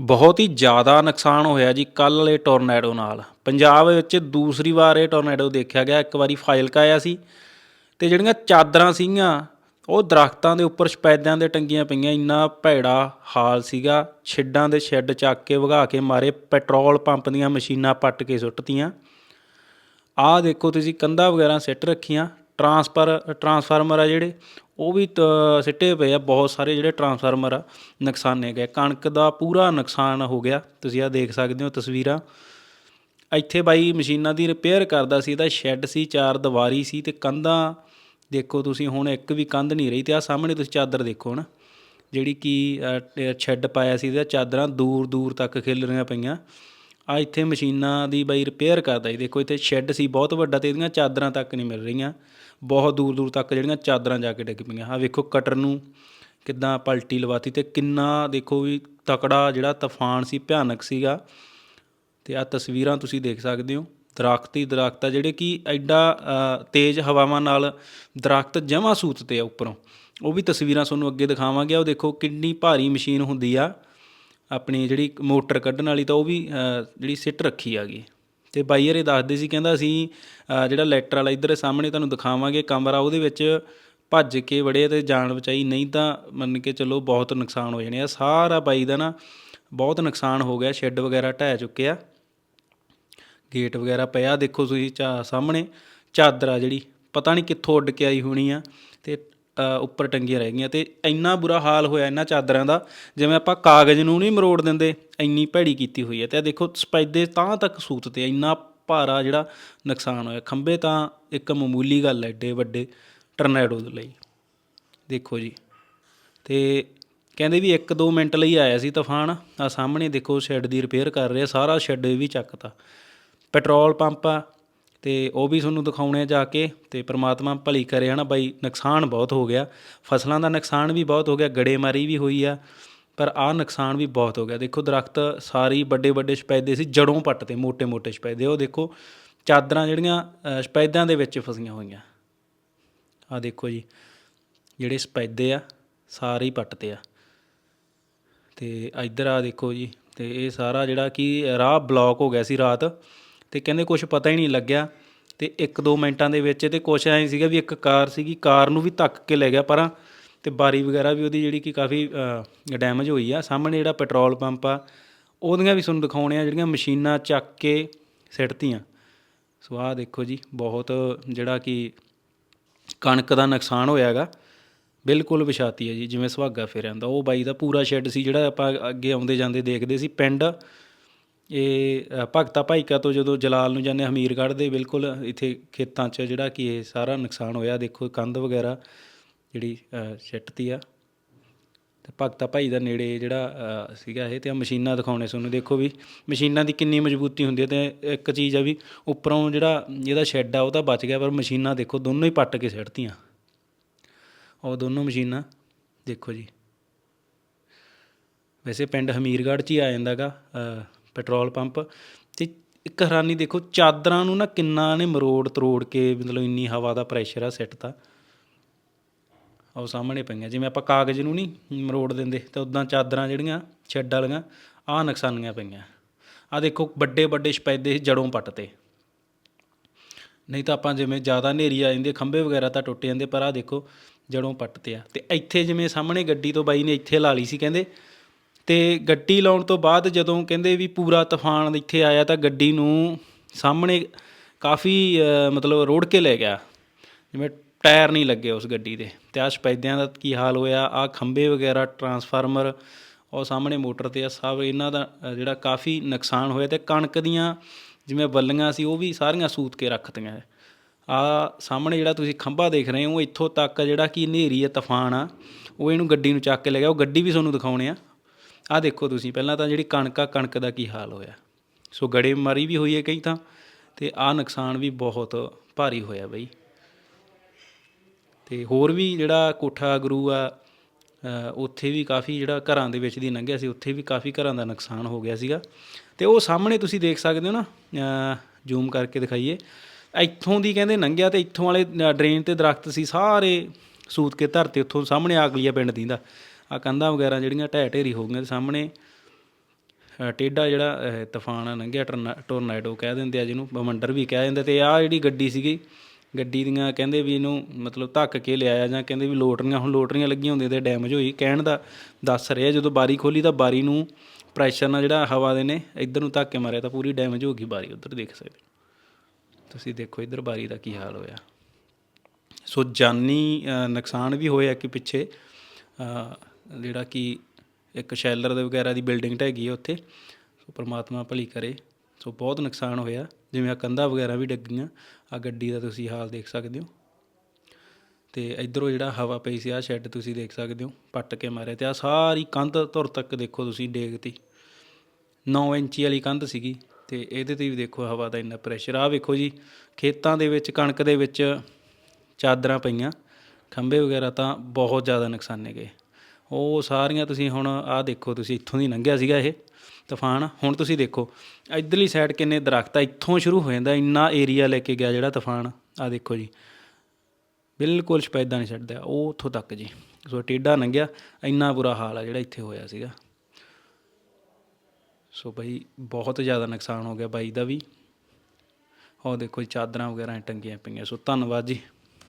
ਬਹੁਤ ਹੀ ਜ਼ਿਆਦਾ ਨੁਕਸਾਨ ਹੋਇਆ ਜੀ ਕੱਲ੍ਹ ਵਾਲੇ ਟੋਰਨੈਡੋ ਨਾਲ। ਪੰਜਾਬ ਵਿੱਚ ਦੂਸਰੀ ਵਾਰ ਇਹ ਟੋਰਨੈਡੋ ਦੇਖਿਆ ਗਿਆ। ਇੱਕ ਵਾਰੀ ਫਾਜ਼ਿਲਕਾ ਆਇਆ ਸੀ ਤੇ ਜਿਹੜੀਆਂ ਚਾਦਰਾਂ ਸੀਗੀਆਂ, ਉਹ ਦਰਖਤਾਂ ਦੇ ਉੱਪਰ ਸਪੈਦਿਆਂ ਦੇ ਟੰਗੀਆਂ ਪਈਆਂ। ਇੰਨਾ ਭੈੜਾ ਹਾਲ ਸੀਗਾ, ਛਿੱਡਾਂ ਦੇ ਛਿੱਡ ਚੱਕ ਕੇ ਵਗਾ ਕੇ ਮਾਰੇ, ਪੈਟਰੋਲ ਪੰਪ ਦੀਆਂ ਮਸ਼ੀਨਾਂ ਪੱਟ ਕੇ ਸੁੱਟਤੀਆਂ। ਆਹ ਦੇਖੋ ਤੁਸੀਂ ਕੰਧਾਂ ਵਗੈਰਾ ਸਿੱਟ ਰੱਖੀਆਂ, ਟਰਾਂਸਫਰ, ਟਰਾਂਸਫਾਰਮਰ ਆ ਜਿਹੜੇ ਉਹ ਵੀ ਤ- ਸਿੱਟੇ ਪਏ ਆ ਬਹੁਤ ਸਾਰੇ ਜਿਹੜੇ ਟਰਾਂਸਫਾਰਮਰ ਆ, ਨੁਕਸਾਨੇ ਗਏ ਕਣਕ ਦਾ ਪੂਰਾ ਨੁਕਸਾਨ ਹੋ ਗਿਆ। ਤੁਸੀਂ ਆ ਦੇਖ ਸਕਦੇ ਹੋ ਤਸਵੀਰਾਂ। ਇੱਥੇ ਬਾਈ ਮਸ਼ੀਨਾਂ ਦੀ ਰਿਪੇਅਰ ਕਰਦਾ ਸੀ, ਇਹਦਾ ਸ਼ੈੱਡ ਸੀ, ਚਾਰ ਦੀਵਾਰੀ ਸੀ ਤੇ ਕੰਧਾਂ, ਦੇਖੋ ਤੁਸੀਂ ਹੁਣ ਇੱਕ ਵੀ ਕੰਧ ਨਹੀਂ ਰਹੀ ਤੇ ਆ ਸਾਹਮਣੇ ਤੁਸੀਂ ਚਾਦਰ ਦੇਖੋ ਨਾ। ਜਿਹੜੀ ਕਿ ਸ਼ੈੱਡ ਪਾਇਆ ਸੀ, ਇਹਦਾ ਚਾਦਰਾਂ ਦੂਰ ਦੂਰ ਤੱਕ ਖਿਲ ਰਹੀਆਂ ਪਈਆਂ। ਆ ਇੱਥੇ ਮਸ਼ੀਨਾਂ ਦੀ ਬਾਈ ਰਿਪੇਅਰ ਕਰਦਾ ਜੀ। ਦੇਖੋ ਇੱਥੇ ਸ਼ੈੱਡ ਸੀ, ਬਹੁਤ ਵੱਡਾ ਤੇ ਇਹਦੀਆਂ ਚਾਦਰਾਂ ਤੱਕ ਨਹੀਂ ਮਿਲ ਰਹੀਆਂ। ਬਹੁਤ ਦੂਰ ਦੂਰ ਤੱਕ ਜਿਹੜੀਆਂ ਚਾਦਰਾਂ ਜਾ ਕੇ ਡਿੱਗ ਪਈਆਂ। ਆ ਵੇਖੋ ਕਟਰ ਨੂੰ ਕਿੱਦਾਂ ਪਲਟੀ ਲਵਾਤੀ ਤੇ ਕਿੰਨਾ ਦੇਖੋ ਵੀ ਤਕੜਾ ਜਿਹੜਾ ਤੂਫਾਨ ਸੀ, ਭਿਆਨਕ ਸੀਗਾ। ਤੇ ਆ ਤਸਵੀਰਾਂ ਤੁਸੀਂ ਦੇਖ ਸਕਦੇ ਹੋ। ਦਰਖਤ ਹੀ ਦਰਖਤ ਆ, ਜਿਹੜੇ ਕਿ ਐਡਾ ਤੇਜ਼ ਹਵਾਵਾਂ ਨਾਲ ਦਰਖਤ ਜਮਾ ਸੂਤਤੇ ਆ ਉੱਪਰੋਂ। ਉਹ ਵੀ ਤਸਵੀਰਾਂ ਤੁਹਾਨੂੰ ਅੱਗੇ ਦਿਖਾਵਾਂਗੇ। ਉਹ ਦੇਖੋ ਕਿੰਨੀ ਭਾਰੀ ਮਸ਼ੀਨ ਹੁੰਦੀ ਆ। ਆਪਣੀ ਜਿਹੜੀ ਮੋਟਰ ਕੱਢਣ ਵਾਲੀ ਤਾਂ ਉਹ ਵੀ ਜਿਹੜੀ ਸਿੱਟ ਰੱਖੀ ਆਗੀ ਤੇ ਬਾਈ ਯਾਰ ਇਹ ਦੱਸਦੇ ਸੀ, ਕਹਿੰਦਾ ਅਸੀਂ ਜਿਹੜਾ ਲੈਟਰ ਵਾਲਾ ਇੱਧਰ ਸਾਹਮਣੇ ਤੁਹਾਨੂੰ ਦਿਖਾਵਾਂਗੇ, ਕਮਰਾ ਉਹਦੇ ਵਿੱਚ ਭੱਜ ਕੇ ਵੜੇ ਤੇ ਜਾਨ ਬਚਾਈ, ਨਹੀਂ ਤਾਂ ਮੰਨ ਕੇ ਚੱਲੋ ਬਹੁਤ ਨੁਕਸਾਨ ਹੋ ਜਾਣੇ ਆ। ਸਾਰਾ ਬਾਈ ਦਾ ਨਾ ਬਹੁਤ ਨੁਕਸਾਨ ਹੋ ਗਿਆ, ਸ਼ੈੱਡ ਵਗੈਰਾ ਢਹਿ ਚੁੱਕੇ ਆ ਗੇਟ ਵਗੈਰਾ ਪਿਆ, ਦੇਖੋ ਤੁਸੀਂ ਚਾ ਸਾਹਮਣੇ, ਚਾਦਰ ਆ ਜਿਹੜੀ, ਪਤਾ ਨਹੀਂ ਕਿੱਥੋਂ ਉੱਡ ਕੇ ਆਈ ਹੋਣੀ ਆ। ਤੇ ਉੱਪਰ ਟੰਗੀਆਂ ਰਹਿ ਗਈਆਂ ਤੇ ਇੰਨਾ ਬੁਰਾ ਹਾਲ ਹੋਇਆ ਇਹਨਾਂ ਚਾਦਰਾਂ ਦਾ, ਜਿਵੇਂ ਆਪਾਂ ਕਾਗਜ਼ ਨੂੰ ਨਹੀਂ ਮਰੋੜ ਦਿੰਦੇ, ਇੰਨੀ ਭੈੜੀ ਕੀਤੀ ਹੋਈ ਹੈ ਤੇ ਆਹ ਦੇਖੋ ਸਪੈਦੇ ਤਾਂ ਤੱਕ ਸੂਤ ਤੇ ਇੰਨਾ ਭਾਰਾ ਜਿਹੜਾ ਨੁਕਸਾਨ ਹੋਇਆ। ਖੰਬੇ ਤਾਂ ਇੱਕ ਮਾਮੂਲੀ ਗੱਲ ਹੈ, ਏਡੇ ਵੱਡੇ ਟਰਨੈਡੋ ਦੇ ਲਈ। ਦੇਖੋ ਜੀ, ਤੇ ਕਹਿੰਦੇ ਵੀ 1-2 ਮਿੰਟ ਲਈ ਆਇਆ ਸੀ ਤੂਫਾਨ ਆ ਸਾਹਮਣੇ ਦੇਖੋ ਸ਼ੈੱਡ ਦੀ ਰਿਪੇਅਰ ਕਰ ਰਿਹਾ, ਸਾਰਾ ਸ਼ੈੱਡ ਵੀ ਚੱਕਤਾ। ਪੈਟਰੋਲ ਪੰਪ ਆ ਤੇ ਉਹ ਵੀ ਤੁਹਾਨੂੰ ਦਿਖਾਉਣੇ ਜਾ ਕੇ ਤੇ ਪ੍ਰਮਾਤਮਾ ਭਲੀ ਕਰੇ, ਹਨਾ? ਬਾਈ, ਨੁਕਸਾਨ ਬਹੁਤ ਹੋ ਗਿਆ। ਫਸਲਾਂ ਦਾ ਨੁਕਸਾਨ ਵੀ ਬਹੁਤ ਹੋ ਗਿਆ, ਗੜੇਮਾਰੀ ਵੀ ਹੋਈ ਆ, ਪਰ ਆਹ ਨੁਕਸਾਨ ਵੀ ਬਹੁਤ ਹੋ ਗਿਆ। ਦੇਖੋ, ਦਰਖਤ ਸਾਰੀ ਵੱਡੇ ਵੱਡੇ ਸਪੈਦੇ ਸੀ, ਜੜੋਂ ਪੱਟਦੇ ਮੋٹے ਮੋٹے ਸਪੈਦੇ। ਉਹ ਦੇਖੋ, ਚਾਦਰਾਂ ਜਿਹੜੀਆਂ ਸਪੈਦਿਆਂ ਦੇ ਵਿੱਚ ਫਸੀਆਂ ਹੋਈਆਂ। ਆ ਦੇਖੋ ਜੀ, ਜਿਹੜੇ ਸਪੈਦੇ ਆ, ਸਾਰੇ ਹੀ ਪੱਟਦੇ ਆ। ਤੇ ਇੱਧਰ ਆ ਦੇਖੋ ਜੀ, ਤੇ ਇਹ ਸਾਰਾ ਜਿਹੜਾ ਕਿ ਰਾਹ ਬਲੌਕ ਹੋ ਗਿਆ ਸੀ ਰਾਤ, ਤੇ ਕਹਿੰਦੇ ਕੁਝ ਪਤਾ ਹੀ ਨਹੀਂ ਲੱਗਿਆ। ਤੇ 1-2 ਮਿੰਟਾਂ ਦੇ ਵਿੱਚ ਤੇ ਕੁਛ ਐਂ ਸੀਗਾ ਵੀ ਇੱਕ ਕਾਰ ਸੀਗੀ, ਕਾਰ ਨੂੰ ਵੀ ਧੱਕ ਕੇ ਲੈ ਗਿਆ ਪਰਾਂ ਤੇ ਬਾਰੀ ਵਗੈਰਾ ਵੀ ਉਹਦੀ ਜਿਹੜੀ ਕਿ ਕਾਫੀ ਡੈਮੇਜ ਹੋਈ ਆ। ਸਾਹਮਣੇ ਜਿਹੜਾ ਪੈਟਰੋਲ ਪੰਪ ਆ, ਉਹਦੀਆਂ ਵੀ ਤੁਹਾਨੂੰ ਦਿਖਾਉਣੇ ਆ ਜਿਹੜੀਆਂ ਮਸ਼ੀਨਾਂ ਚੱਕ ਕੇ ਸਿੱਟਤੀਆਂ। ਸੋ ਆਹ ਦੇਖੋ ਜੀ, ਬਹੁਤ ਜਿਹੜਾ ਕਿ ਕਣਕ ਦਾ ਨੁਕਸਾਨ ਹੋਇਆ ਹੈਗਾ। ਬਿਲਕੁਲ ਵਿਛਾਤੀ ਹੈ ਜੀ, ਜਿਵੇਂ ਸੁਹਾਗਾ ਫੇਰ ਆਂਦਾ ਉਹ ਬਾਈ ਦਾ ਪੂਰਾ ਸ਼ੈੱਡ ਸੀ ਜਿਹੜਾ ਆਪਾਂ ਅੱਗੇ ਆਉਂਦੇ ਜਾਂਦੇ ਦੇਖਦੇ ਸੀ। ਪਿੰਡ ਇਹ ਭਗਤਾ ਭਾਈਕਾ ਤੋਂ ਜਦੋਂ ਜਲਾਲ ਨੂੰ ਜਾਂਦੇ ਹਮੀਰਗੜ੍ਹ ਦੇ ਬਿਲਕੁਲ ਇੱਥੇ ਖੇਤਾਂ 'ਚ ਜਿਹੜਾ ਕਿ ਇਹ ਸਾਰਾ ਨੁਕਸਾਨ ਹੋਇਆ ਦੇਖੋ ਕੰਧ ਵਗੈਰਾ ਜਿਹੜੀ ਅ, ਆ। ਤੇ ਭਗਤਾ ਭਾਈ ਦਾ ਨੇੜੇ ਜਿਹੜਾ ਸੀਗਾ ਇਹ ਤੇ ਆ ਮਸ਼ੀਨਾਂ ਦਿਖਾਉਣੇ ਤੁਹਾਨੂੰ ਦੇਖੋ ਵੀ ਮਸ਼ੀਨਾਂ ਦੀ ਕਿੰਨੀ ਮਜ਼ਬੂਤੀ ਹੁੰਦੀ ਹੈ ਤੇ ਇੱਕ ਚੀਜ਼ ਆ ਵੀ ਉੱਪਰੋਂ ਜਿਹੜਾ ਇਹਦਾ ਸ਼ੈੱਡ ਆ ਉਹ ਤਾਂ ਬਚ ਗਿਆ ਪਰ ਮਸ਼ੀਨਾਂ ਦੇਖੋ ਦੋਨੋਂ ਹੀ ਪੱਟ ਕੇ ਸਿੱਟਤੀਆਂ ਉਹ ਦੋਨੋਂ ਮਸ਼ੀਨਾਂ ਦੇਖੋ ਜੀ। ਵੈਸੇ ਪਿੰਡ ਹਮੀਰਗੜ੍ਹ 'ਚ ਹੀ ਆ ਜਾਂਦਾਗਾ ਪੈਟਰੋਲ ਪੰਪ। ਤੇ ਇੱਕ ਹੈਰਾਨੀ ਦੇਖੋ, ਚਾਦਰਾਂ ਨੂੰ ਨਾ ਕਿੰਨਾ ਨੇ ਮਰੋੜ ਤਰੋੜ ਕੇ ਮਤਲਬ ਇੰਨੀ ਹਵਾ ਦਾ ਪ੍ਰੈਸ਼ਰ ਆ ਸਿੱਟਤਾ ਉਹ ਸਾਹਮਣੇ ਪਈਆਂ। ਜਿਵੇਂ ਆਪਾਂ ਕਾਗਜ਼ ਨੂੰ ਨਹੀਂ ਮਰੋੜ ਦਿੰਦੇ, ਤੇ ਉਦਾਂ ਚਾਦਰਾਂ ਜਿਹੜੀਆਂ ਛੱਡ ਵਾਲੀਆਂ, ਆਹ ਨੁਕਸਾਨੀਆਂ ਪਈਆਂ। ਆਹ ਦੇਖੋ ਵੱਡੇ ਵੱਡੇ ਸਪੈਦੇ ਜੜੋਂ ਪੱਟਤੇ। ਨਹੀਂ ਤਾਂ ਆਪਾਂ ਜਿਵੇਂ ਜ਼ਿਆਦਾ ਹਨੇਰੀ ਆ ਜਾਂਦੀ ਖੰਭੇ ਵਗੈਰਾ ਤਾਂ ਟੁੱਟ ਜਾਂਦੇ, ਪਰ ਆਹ ਦੇਖੋ, ਜੜੋਂ ਪੱਟਤੇ ਆ। ਤੇ ਇੱਥੇ ਜਿਵੇਂ ਸਾਹਮਣੇ ਗੱਡੀ ਤੋਂ ਬਾਈ ਨੇ ਇੱਥੇ ਲਾ ਲਈ ਸੀ, ਕਹਿੰਦੇ ਤੇ ਗੱਡੀ ਲਾਉਣ ਤੋਂ ਬਾਅਦ ਜਦੋਂ ਕਹਿੰਦੇ ਵੀ ਪੂਰਾ ਤੂਫਾਨ ਇੱਥੇ ਆਇਆ ਤਾਂ ਗੱਡੀ ਨੂੰ ਸਾਹਮਣੇ ਕਾਫੀ ਮਤਲਬ ਰੋੜ ਕੇ ਲੈ ਗਿਆ। ਜਿਵੇਂ ਟਾਇਰ ਨਹੀਂ ਲੱਗੇ ਉਸ ਗੱਡੀ ਦੇ। ਤੇ ਆਹ ਸਪੈਦਿਆਂ ਦਾ ਕੀ ਹਾਲ ਹੋਇਆ? ਆ ਖੰਭੇ ਵਗੈਰਾ, ਟਰਾਂਸਫਾਰਮਰ, ਉਹ ਸਾਹਮਣੇ ਮੋਟਰ ਤੇ ਆ, ਸਭ ਇਹਨਾਂ ਦਾ ਜਿਹੜਾ ਕਾਫੀ ਨੁਕਸਾਨ ਹੋਇਆ ਤੇ ਕਣਕ ਦੀਆਂ ਜਿਵੇਂ ਬੱਲੀਆਂ ਸੀ, ਉਹ ਵੀ ਸਾਰੀਆਂ ਸੂਤ ਕੇ ਰੱਖਤੀਆਂ ਆ ਸਾਹਮਣੇ ਜਿਹੜਾ ਤੁਸੀਂ ਖੰਭਾ ਦੇਖ ਰਹੇ ਹੋ ਇੱਥੋਂ ਤੱਕ ਜਿਹੜਾ ਕਿ ਹਨੇਰੀ ਹੈ ਤੂਫਾਨ ਆ, ਉਹ ਇਹਨੂੰ ਗੱਡੀ ਨੂੰ ਚੱਕ ਕੇ ਲੈ ਗਿਆ। ਉਹ ਗੱਡੀ ਵੀ ਤੁਹਾਨੂੰ ਦਿਖਾਉਣੇ ਆ। ਆ ਦੇਖੋ ਤੁਸੀਂ, ਪਹਿਲਾਂ ਤਾਂ ਜਿਹੜੀ ਕਣਕ ਆ, ਕਣਕ ਦਾ ਕੀ ਹਾਲ ਹੋਇਆ? ਸੋ ਗੜੇ ਮਾਰੀ ਵੀ ਹੋਈ ਹੈ ਕਈ ਤਾਂ ਤੇ ਆ ਨੁਕਸਾਨ ਵੀ ਬਹੁਤ ਭਾਰੀ ਹੋਇਆ ਬਈ। ਤੇ ਹੋਰ ਵੀ ਜਿਹੜਾ ਕੋਠਾ ਗੁਰੂ ਆ ਉੱਥੇ ਵੀ ਕਾਫੀ ਜਿਹੜਾ ਘਰਾਂ ਦੇ ਵਿੱਚ ਦੀ ਲੰਘਿਆ ਸੀ, ਉੱਥੇ ਵੀ ਕਾਫੀ ਘਰਾਂ ਦਾ ਨੁਕਸਾਨ ਹੋ ਗਿਆ ਸੀਗਾ। ਤੇ ਉਹ ਸਾਹਮਣੇ ਤੁਸੀਂ ਦੇਖ ਸਕਦੇ ਹੋ ਨਾ ਜ਼ੂਮ ਕਰਕੇ ਦਿਖਾਈਏ। ਇੱਥੋਂ ਦੀ ਕਹਿੰਦੇ ਲੰਘਿਆ ਤੇ ਇੱਥੋਂ ਵਾਲੇ ਡਰੇਨ ਤੇ ਦਰਖਤ ਸੀ, ਸਾਰੇ ਸੂਤ ਕੇ ਧਰਤੇ ਉੱਥੋਂ ਸਾਹਮਣੇ ਆ ਆਗਲੀਆ ਪਿੰਡ ਦੀਂਦਾ। ਆ ਕੰਧਾਂ ਵਗੈਰਾ ਜਿਹੜੀਆਂ ਢਹਿ ਢੇਰੀ ਹੋ ਗਈਆਂ ਤੇ ਸਾਹਮਣੇ ਅ, ਟੇਢਾ ਜਿਹੜਾ ਅ, ਤੂਫਾਨ ਲੰਘਿਆ ਟਰਨਾ- ਟੋਰਨੇਡੋ ਕਹਿ ਦਿੰਦੇ ਆ ਜਿਹਨੂੰ ਬਮੰਡਰ ਵੀ ਕਹਿ ਦਿੰਦੇ ਤੇ ਆ ਜਿਹੜੀ ਗੱਡੀ ਸੀਗੀ ਗੱਡੀ ਦੀਆਂ ਕਹਿੰਦੇ ਵੀ ਇਹਨੂੰ ਮਤਲਬ ਧੱਕ ਕੇ ਲਿਆਇਆ ਜਾਂ ਕਹਿੰਦੇ ਵੀ ਲੋਟਰੀਆਂ ਹੁਣ ਲੋਟਰੀਆਂ ਲੱਗੀਆਂ ਹੁੰਦੀਆਂ ਤੇ ਡੈਮੇਜ ਹੋਈ ਕਹਿਣ ਦਾ ਦੱਸ ਰਿਹਾ ਜਦੋਂ ਬਾਰੀ ਖੋਲੀ ਤਾਂ ਬਾਰੀ ਨੂੰ ਪ੍ਰੈਸ਼ਰ ਨਾਲ ਜਿਹੜਾ ਹਵਾ ਦੇ ਨੇ ਇੱਧਰ ਨੂੰ ਧੱਕੇ ਮਾਰਿਆ ਤਾਂ ਪੂਰੀ ਡੈਮੇਜ ਹੋ ਗਈ ਬਾਰੀ ਉੱਧਰ ਦੇਖ ਸਕਦੇ ਹੋ। ਤੁਸੀਂ ਦੇਖੋ ਇੱਧਰ ਬਾਰੀ ਦਾ ਕੀ ਹਾਲ ਹੋਇਆ ਸੋ ਜਾਨੀ ਨੁਕਸਾਨ ਵੀ ਹੋਇਆ ਕਿ ਪਿੱਛੇ ਜਿਹੜਾ ਕਿ ਇੱਕ ਸ਼ੈਲਰ ਦੇ ਵਗੈਰਾ ਦੀ ਬਿਲਡਿੰਗ ਢਹਿ ਹੈ ਉੱਥੇ, ਸੋ ਪ੍ਰਮਾਤਮਾ ਭਲੀ ਕਰੇ। ਸੋ ਬਹੁਤ ਨੁਕਸਾਨ ਹੋਇਆ। ਜਿਵੇਂ ਆ ਕੰਧਾਂ ਵਗੈਰਾ ਵੀ ਡਿੱਗੀਆਂ ਆ ਗੱਡੀ ਦਾ ਤੁਸੀਂ ਹਾਲ ਦੇਖ ਸਕਦੇ ਹੋ। ਤੇ ਇਧਰੋਂ ਜਿਹੜਾ ਹਵਾ ਪਈ ਸੀ ਆ ਸ਼ੈੱਡ ਤੁਸੀਂ ਦੇਖ ਸਕਦੇ ਹੋ, ਪੱਟ ਕੇ ਮਾਰਿਆ ਤੇ ਆ ਸਾਰੀ ਕੰਧ ਧੁਰ ਤੱਕ ਦੇਖੋ ਤੁਸੀਂ ਡੇਗਤੀ 9 ਇੰਚੀ ਵਾਲੀ ਕੰਧ ਸੀਗੀ ਤੇ ਇਹਦੇ ਤੇ ਵੀ ਦੇਖੋ ਹਵਾ ਦਾ ਇੰਨਾ ਪ੍ਰੈਸ਼ਰ ਆ ਵੇਖੋ ਜੀ, ਖੇਤਾਂ ਦੇ ਵਿੱਚ, ਕਣਕ ਦੇ ਵਿੱਚ ਚਾਦਰਾਂ ਪਈਆਂ, ਖੰਭੇ ਵਗੈਰਾ ਤਾਂ ਬਹੁਤ ਜ਼ਿਆਦਾ ਨੁਕਸਾਨੇ ਗਏ। ਉਹ ਸਾਰੀਆਂ ਤੁਸੀਂ ਹੁਣ ਆਹ ਦੇਖੋ, ਤੁਸੀਂ ਇੱਥੋਂ ਦੀ ਲੰਘਿਆ ਸੀਗਾ ਇਹ ਤੂਫਾਨ, ਹੁਣ ਤੁਸੀਂ ਦੇਖੋ, ਇਧਰਲੀ ਸਾਈਡ ਕਿੰਨੇ ਦਰਖਤ ਆ, ਇੱਥੋਂ ਸ਼ੁਰੂ ਹੋ ਜਾਂਦਾ, ਇੰਨਾ ਏਰੀਆ ਲੈ ਕੇ ਗਿਆ ਜਿਹੜਾ ਤੂਫਾਨ, ਆਹ ਦੇਖੋ ਜੀ। ਬਿਲਕੁਲ ਸਪੈਦਾ ਨਹੀਂ ਛੱਡਦਾ, ਉਹ ਉੱਥੋਂ ਤੱਕ ਜੀ। ਸੋ ਟੇਢਾ ਲੰਘਿਆ, ਇੰਨਾ ਬੁਰਾ ਹਾਲ ਆ ਜਿਹੜਾ ਇੱਥੇ ਹੋਇਆ ਸੀਗਾ। ਸੋ ਬਈ ਬਹੁਤ ਜ਼ਿਆਦਾ ਨੁਕਸਾਨ ਹੋ ਗਿਆ ਬਾਈ ਦਾ ਵੀ। ਉਹ ਦੇਖੋ ਜੀ, ਚਾਦਰਾਂ ਵਗੈਰਾ ਟੰਗੀਆਂ ਪਈਆਂ, ਸੋ ਧੰਨਵਾਦ ਜੀ।